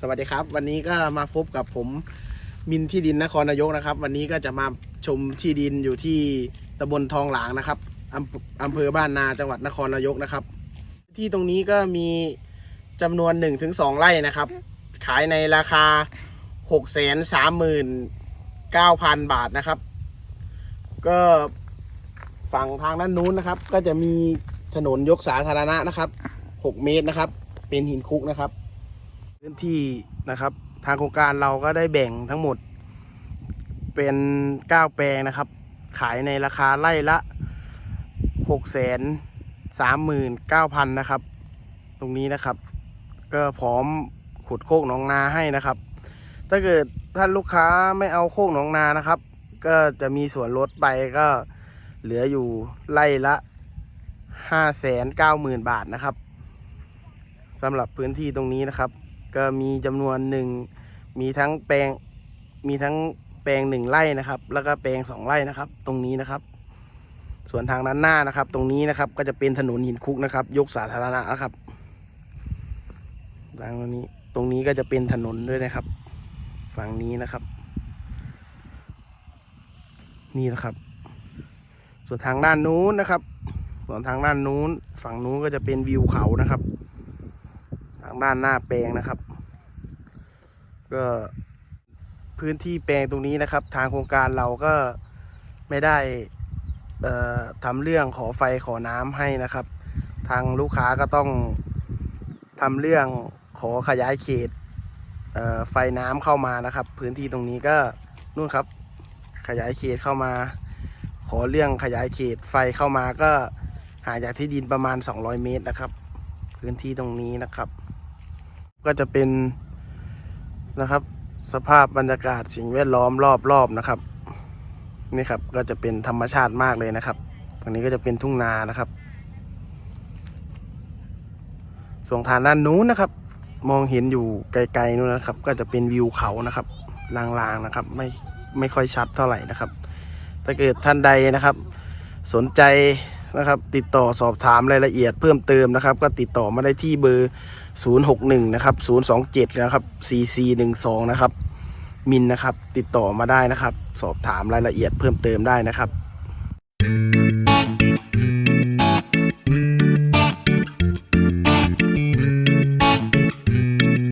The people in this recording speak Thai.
สวัสดีครับ วันนี้ก็มาพบกับผมมินที่ดินนครนายกนะครับ วันนี้ก็จะมาชมที่ดินอยู่ที่ตำบลทองหลางนะครับอำอำเภอบ้านนาจังหวัดนครนายกนะครับ ที่ตรงนี้ก็มีจำนวน1นถึงสไร่นะครับ ขายในราคา6กแสนสามหมื่นเก้าพันบาทนะครับ ก็ฝั่งทางด้านนู้นนะครับ ก็จะมีถนนยกสาธารณะนะครับ 6 เมตรนะครับ เป็นหินคุกนะครับ พื้นที่นะครับ ทางโครงการเราก็ได้แบ่งทั้งหมด เป็น 9 แปลงนะครับ ขายในราคาไร่ละ 6 3 9 0 0 0 นะครับ ตรงนี้นะครับ ก็พร้อมขุดโคกหนองนาให้นะครับ ถ้าเกิดท่านลูกค้าไม่เอาโคกหนองนานะครับ ก็จะมีส่วนลดไปก็เหลืออยู่ไร่ละ 5 9 0 0 0 0 บาทนะครับสำหรับพื้นที่ตรงนี้นะครับ ก็มีจำนวนหนึ่งมีทั้งแปลงมีทั้งแปลงหนึ่งไร่นะครับ แล้วก็แปลงสองไร่นะครับ ตรงนี้นะครับ ส่วนทางด้านหน้านะครับ ตรงนี้นะครับ ก็จะเป็นถนนหินคุกนะครับ ยกสาธารณะนะครับทางนี้ตรงนี้ก็จะเป็นถนนด้วยนะครับ ฝั่งนี้นะครับ นี่นะครับ ส่วนทางด้านนู้นนะครับ ส่วนทางด้านนู้น ฝั่งนู้นก็จะเป็นวิวเขานะครับ ทางด้านหน้าแปลงนะครับ ก็พื้นที่แปลงตรงนี้นะครับ ทางโครงการเราก็ไม่ได้ทำเรื่องขอไฟขอน้ำให้นะครับ ทางลูกค้าก็ต้องทำเรื่องขอขยายเขตเไฟน้ำเข้ามานะครับ พื้นที่ตรงนี้ก็นู่นครับ ขยายเขตเข้ามา ขอเรื่องขยายเขตไฟเข้ามาก็ห่างจากที่ดินประมาณ 200 เมตรนะครับ พื้นที่ตรงนี้นะครับ ก็จะเป็น นะครับ สภาพบรรยากาศสิ่งแวดล้อมรอบๆนะครับ นี่ครับก็จะเป็นธรรมชาติมากเลยนะครับตรงนี้ก็จะเป็นทุ่งนานะครับ ส่วนทางด้านนู้นนะครับ มองเห็นอยู่ไกลๆนู้นนะครับ ก็จะเป็นวิวเขานะครับลางๆนะครับ ไม่ไม่ค่อยชัดเท่าไหร่นะครับ ถ้าเกิดท่านใดนะครับ สนใจ นะครับ ติดต่อสอบถามรายละเอียดเพิ่มเติมนะครับ ก็ติดต่อมาได้ที่เบอร์ 061 นะครับ 027 นะครับ 4412 นะครับ มินนะครับ ติดต่อมาได้นะครับ สอบถามรายละเอียดเพิ่มเติมได้นะครับ